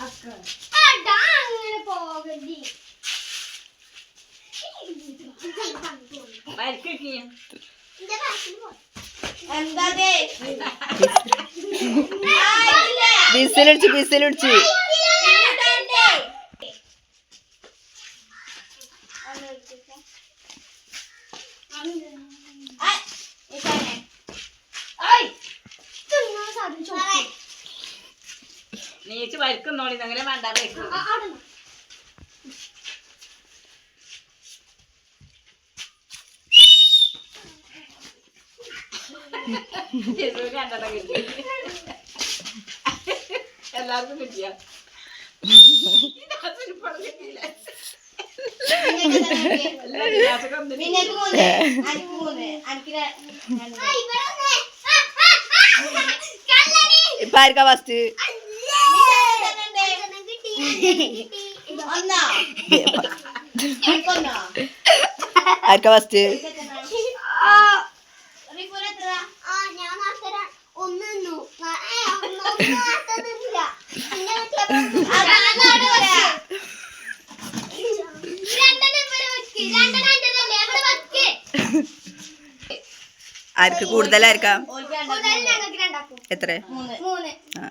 അങ്ങനെ പോകരുത്. ബിസിലടിച്ച് ബിസിലടിച്ച് I'm ചേച്ചി വരക്കുന്നോളി അങ്ങനെ വേണ്ടാതെ എല്ലാവർക്കും കിട്ടിയ? ഇപ്പൊ ആർക്കാ ഫസ്റ്റ് ആർക്കാ ഫസ്റ്റ് ആർക്ക് കൂടുതലായിരിക്കാം എത്ര മൂന്ന്. ആ.